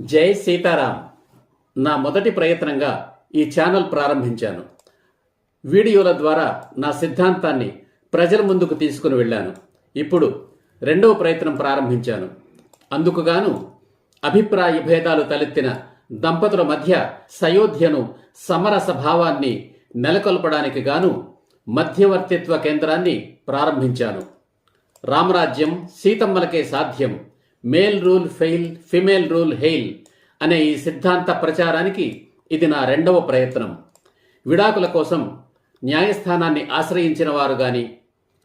జై సీతారాం. నా మొదటి ప్రయత్నంగా ఈ ఛానల్ ప్రారంభించాను. వీడియోల ద్వారా నా సిద్ధాంతాన్ని ప్రజల ముందుకు తీసుకుని వెళ్ళాను. ఇప్పుడు రెండవ ప్రయత్నం ప్రారంభించాను. అందుకుగాను అభిప్రాయ భేదాలు తలెత్తిన దంపతుల మధ్య సయోధ్యను సమరస భావాన్ని నెలకొల్పడానికి గాను మధ్యవర్తిత్వ కేంద్రాన్ని ప్రారంభించాను. రామరాజ్యం సీతమ్మలకే సాధ్యం. Male rule fail female rule hail అనే ఈ సిద్ధాంత ప్రచారానికి ఇది నా రెండవ ప్రయత్నం. విడాకుల కోసం న్యాయస్థానాన్ని ఆశ్రయించిన వారు గాని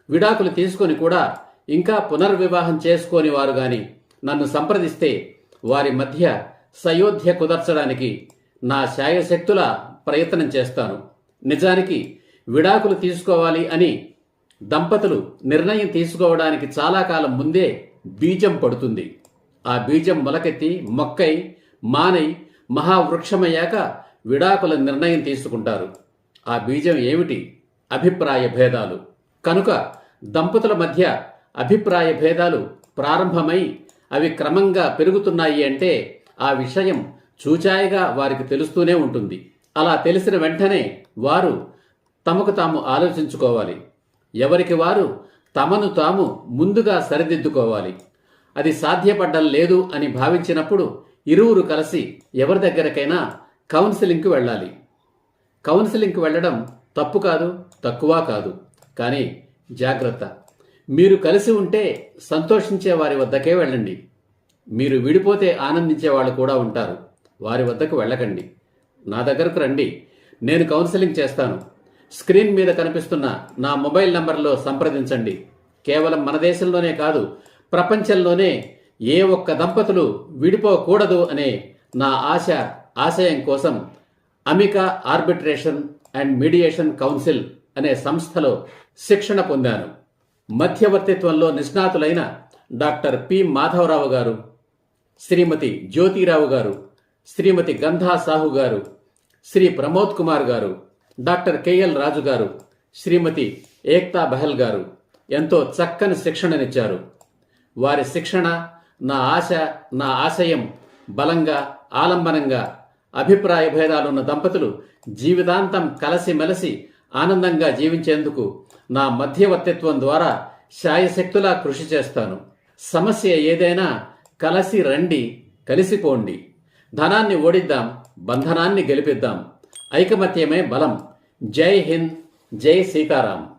విడాకులు తీసుకొని కూడా ఇంకా పునర్వివాహం చేసుకోని వారు గాని నన్ను సంప్రదిస్తే వారి మధ్య సయోధ్య కుదర్చడానికి నా శాయశక్తుల ప్రయత్నం చేస్తాను. నిజానికి విడాకులు తీసుకోవాలి అని దంపతులు నిర్ణయం తీసుకోవడానికి చాలా కాలం ముందే బీజం పడుతుంది. ఆ బీజం మొలకెత్తి మొక్కై మానై మహావృక్షమయ్యాక విడాకుల నిర్ణయం తీసుకుంటారు. ఆ బీజం ఏమిటి? అభిప్రాయ భేదాలు. కనుక దంపతుల మధ్య అభిప్రాయ భేదాలు ప్రారంభమై అవి క్రమంగా పెరుగుతున్నాయి అంటే ఆ విషయం చూచాయిగా వారికి తెలుస్తూనే ఉంటుంది. అలా తెలిసిన వెంటనే వారు తమకు తాము ఆలోచించుకోవాలి. ఎవరికి వారు తమను తాము ముందుగా సరిదిద్దుకోవాలి. అది సాధ్యపడ్డం లేదు అని భావించినప్పుడు ఇరువురు కలిసి ఎవరి దగ్గరకైనా కౌన్సిలింగ్కి వెళ్ళాలి. కౌన్సిలింగ్కి వెళ్ళడం తప్పు కాదు తక్కువ కాదు. కానీ జాగ్రత్త. మీరు కలిసి ఉంటే సంతోషించే వారి వద్దకే వెళ్ళండి. మీరు విడిపోతే ఆనందించే వాళ్ళు కూడా ఉంటారు. వారి వద్దకు వెళ్ళకండి. నా దగ్గరకు రండి. నేను కౌన్సిలింగ్ చేస్తాను. స్క్రీన్ మీద కనిపిస్తున్న నా మొబైల్ నంబర్లో సంప్రదించండి. కేవలం మన దేశంలోనే కాదు ప్రపంచంలోనే ఏ ఒక్క దంపతులు విడిపోకూడదు అనే నా ఆశ ఆశయం కోసం Amica arbitration and mediation council అనే సంస్థలో శిక్షణ పొందాను. మధ్యవర్తిత్వంలో నిష్ణాతులైన డాక్టర్ పి మాధవరావు గారు శ్రీమతి జ్యోతిరావు గారు శ్రీమతి గంధా సాహు గారు శ్రీ ప్రమోద్ కుమార్ గారు డాక్టర్ కెఎల్ రాజు గారు శ్రీమతి ఏక్తా బహల్ గారు ఎంతో చక్కని శిక్షణనిచ్చారు. వారి శిక్షణ నా ఆశ నా ఆశయం బలంగా ఆలంబనంగా అభిప్రాయ భేదాలున్న దంపతులు జీవితాంతం కలసిమెలసి ఆనందంగా జీవించేందుకు నా మధ్యవర్తిత్వం ద్వారా శాయశక్తులా కృషి చేస్తాను. సమస్య ఏదైనా కలసి రండి కలిసిపోండి. ధనాన్ని ఓడిద్దాం బంధనాన్ని గెలిపిద్దాం. ఐకమత్యమే బలం. జై హింద్ జై సీతారాం.